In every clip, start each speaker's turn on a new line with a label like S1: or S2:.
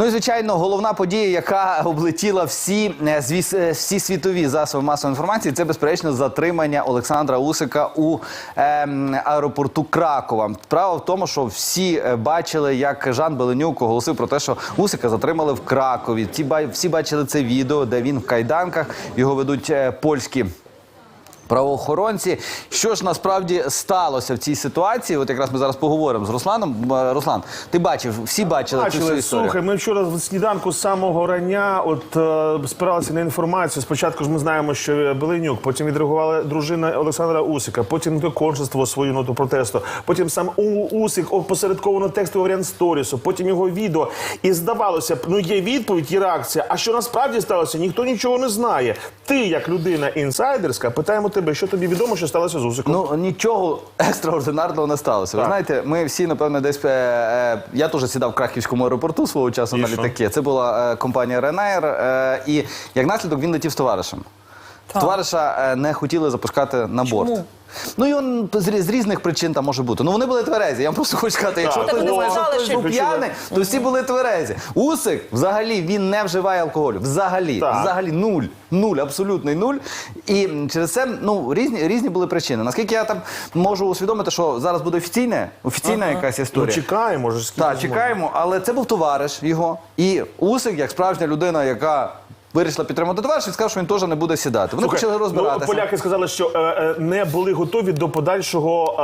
S1: Ну і звичайно, головна подія, яка облетіла всі, е, звіс- е, всі світові засоби масової інформації, це безперечно затримання Олександра Усика у ем, аеропорту Кракова. Справа в тому, що всі е, бачили, як Жан Беленюк оголосив про те, що Усика затримали в Кракові. Ті всі бачили це відео, де він в кайданках його ведуть е, польські. Правоохоронці, що ж насправді сталося в цій ситуації? От якраз ми зараз поговоримо з Русланом. Е, Руслан, ти бачив, всі бачили цю
S2: Бачили,
S1: історію.
S2: слухай, ми вчора в сніданку з самого рання от е, спиралися на інформацію. Спочатку ж ми знаємо, що Беленюк, потім відреагувала дружина Олександра Усика, потім консульство свою ноту протесту, потім сам Усик опосередковано текстовий варіант сторісу, потім його відео. І здавалося б, ну є відповідь, є реакція. А що насправді сталося? Ніхто нічого не знає. Ти, як людина інсайдерська, питаємо тебе, що тобі відомо, що сталося з Усиком?
S1: Ну нічого екстраординарного не сталося. Ви
S2: Так.
S1: знаєте, ми всі напевно десь е, е, я теж сідав в Краківському аеропорту свого часу
S2: І
S1: на
S2: що?
S1: літаки. Це була е, компанія Ryanair, е, і як наслідок він летів з товаришем. Товариша е, не хотіли запускати на борт. Ну і он з, з різних причин там може бути. Ну вони були тверезі. Я вам просто хочу сказати, якщо
S2: Так.
S1: хтось
S2: вони
S1: думає, що хтось
S3: що-
S1: був п'яний, то всі були тверезі. Усик взагалі він не вживає алкоголю. Взагалі,
S2: Так.
S1: взагалі нуль. Нуль, абсолютний нуль. І через це ну різні різні були причини. Наскільки я там можу усвідомити, що зараз буде офіційне, офіційна якась
S2: Ну,
S1: історія.
S2: чекаємо, може скільки
S1: Так,
S2: зможемо.
S1: чекаємо, але це був товариш його. І Усик, як справжня людина, яка вирішила підтримати товариш, він сказав, що він теж не буде сідати. Вони
S2: Слухай,
S1: почали розбиратися.
S2: Ну, поляки сказали, що е, е, не були готові до подальшого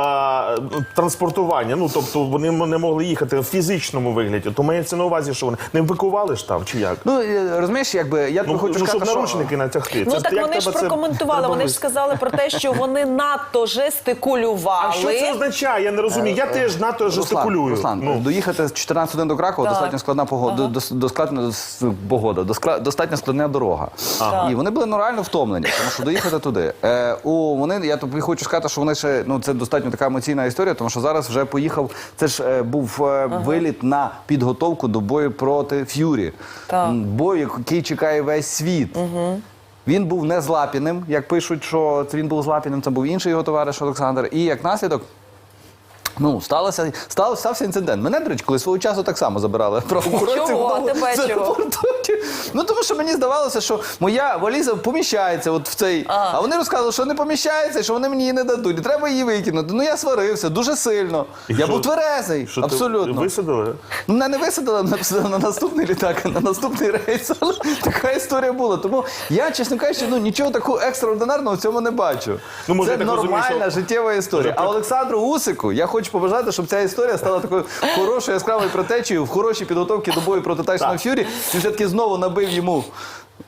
S2: е, транспортування. Ну тобто вони не могли їхати в фізичному вигляді. То мається на увазі, що вони не викували ж там чи як?
S1: Ну е, розумієш, якби я
S2: Ну,
S1: хочу
S2: ну щоб
S1: сказати, що...
S2: натягти.
S3: Ну
S2: Це
S3: так
S2: як
S3: вони ж
S2: тебе це
S3: прокоментували. Вони ж сказали про те, що вони надто жестикулювали.
S2: А що це означає? Я не розумію. Я теж НАТО жестикулюю.
S1: Е, Руслан,
S2: Ну.
S1: доїхати з 14 годин до Кракова
S3: Так.
S1: достатньо складна погода, до, достатньо с- погода, доскла- достатньо складна дорога. І вони були ну, реально втомлені, тому що доїхати туди. Е, у, вони, я тобі хочу сказати, що вони ще ну це достатньо така емоційна історія, тому що зараз вже поїхав. Це ж е, був е, виліт на підготовку до бою проти Ф'юрі.
S3: Так.
S1: Бою, який чекає весь світ. Він був не з Лапіним, як пишуть, що це він був з Лапіним, це був інший його товариш Олександр. І як наслідок. Ну, сталося, сталося, стався інцидент. Мене, до речі, коли свого часу так само забирали правоохоронці.
S3: Чого? Тебе чого?
S1: Ну, тому що мені здавалося, що моя валіза поміщається от в цей. А вони розказували, що не поміщається, що вони мені її не дадуть. І треба її викинути. Ну, я сварився дуже сильно.
S2: І
S1: я
S2: що?
S1: був тверезий.
S2: Що ти
S1: абсолютно.
S2: висадили?
S1: Ну, Мене не висадили на, на наступний літак, на наступний рейс. Але така історія була. Тому я, чесно кажучи, ну нічого такого екстраординарного в цьому не бачу.
S2: Ну, може,
S1: Це
S2: я так розумію,
S1: нормальна
S2: що-
S1: життєва історія.
S2: Може,
S1: А Олександру Усику я хочу побажати, щоб ця історія стала такою хорошою яскравою протечею в хорошій підготовці до бою проти Тайсона Ф'юрі. Він все-таки знову набив йому,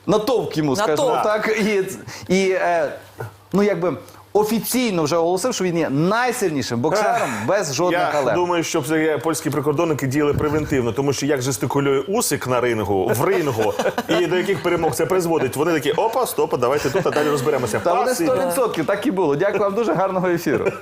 S1: натовк йому, скажімо
S3: Натовп.
S1: так. І, і е, ну якби. Офіційно вже оголосив, що він є найсильнішим боксером без жодних
S2: Я
S1: але.
S2: думаю, що все польські прикордонники діяли превентивно, тому що як жестикулює усик на рингу, в рингу, і до яких перемог це призводить. Вони такі, опа, стопа, давайте тут, а далі розберемося.
S1: Та вони
S2: Пасибі.
S1: 100% так і було. Дякую вам дуже гарного ефіру.